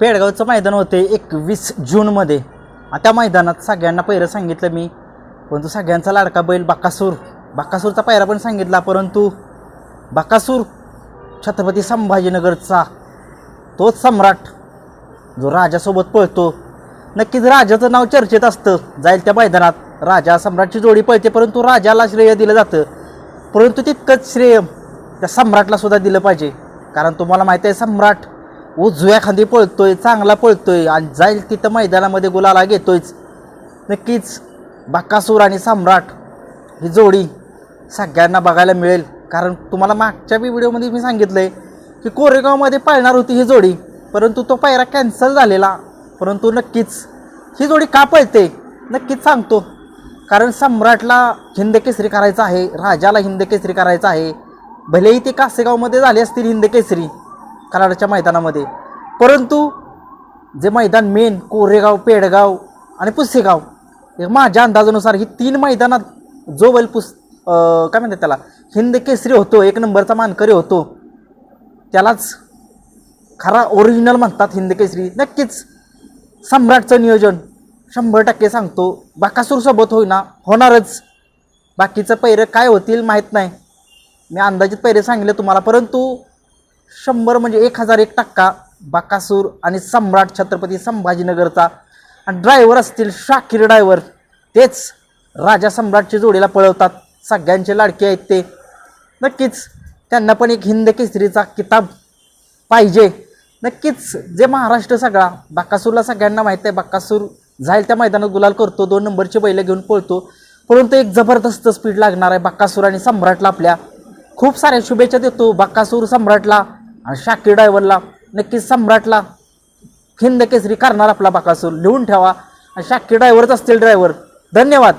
पेडगावचं मैदान होते एकवीस जूनमध्ये. त्या मैदानात सगळ्यांना पहिलं सांगितलं मी. परंतु सगळ्यांचा लाडका बैल बाकासूर. बाकासूरचा पायरा पण सांगितला परंतु बाकासूर छत्रपती संभाजीनगरचा तोच सम्राट जो राजासोबत पळतो. नक्कीच राजाचं नाव चर्चेत असतं. जाईल त्या मैदानात राजा सम्राटची जोडी पळते परंतु राजाला श्रेय दिलं जातं. परंतु तितकंच श्रेय त्या सम्राटला सुद्धा दिलं पाहिजे. कारण तुम्हाला माहिती आहे सम्राट उजव्या खांदी पळतोय चांगला पळतोय आणि जाईल तिथं मैदानामध्ये गुलाला घेतोयच. नक्कीच बाकासूर आणि सम्राट ही जोडी सगळ्यांना बघायला मिळेल. कारण तुम्हाला मागच्या बी व्हिडिओमध्ये मी सांगितलं आहे की कोरेगावमध्ये पाळणार होती ही जोडी परंतु तो पायरा कॅन्सल झालेला. परंतु नक्कीच ही जोडी का पळते? नक्कीच सांगतो. कारण सम्राटला हिंद केसरी करायचं आहे राजाला हिंद केसरी करायचं आहे. भलेही ते कासेगावमध्ये झाले असतील हिंद केसरी कराडच्या मैदानामध्ये. परंतु जे मैदान मेन कोरेगाव पेडगाव आणि पुसेगाव हे माझ्या अंदाजानुसार ही तीन मैदानात जो बैल पुस काय म्हणतात त्याला? हिंद केसरी होतो एक नंबरचा मानकरी होतो त्यालाच खरा ओरिजिनल म्हणतात हिंद केसरी. नक्कीच सम्राटचं नियोजन शंभर टक्के सांगतो. बाकासूरसोबत होईना होणारच. बाकीचं पैरं काय होतील माहीत नाही. मी अंदाजित पैरे सांगितले तुम्हाला परंतु शंभर म्हणजे एक हजार एक टक्का बाकासूर आणि सम्राट छत्रपती संभाजीनगरचा. आणि ड्रायव्हर असतील शाकीर ड्रायव्हर तेच राजा सम्राटची जोडीला पळवतात. सगळ्यांचे लाडके आहेत ते. नक्कीच त्यांना पण एक हिंद केसरीचा किताब पाहिजे. नक्कीच जे महाराष्ट्र सगळा बाकासूरला सगळ्यांना माहीत आहे बाकासूर जाईल त्या मैदानात गुलाल करतो दोन नंबरची बैलं घेऊन पळतो. परंतु एक जबरदस्त स्पीड लागणार आहे बाकासूर आणि सम्राटला आपल्या खूप साऱ्या शुभेच्छा देतो बक्कासूर सम्राटला आणि शाकीर ड्रायव्हरला नक्कीच सम्राटला खिंद केसरी करणार आपला बकासूर. लिहून ठेवा. आणि शाकीर ड्रायव्हरच असतील ड्रायव्हर धन्यवाद.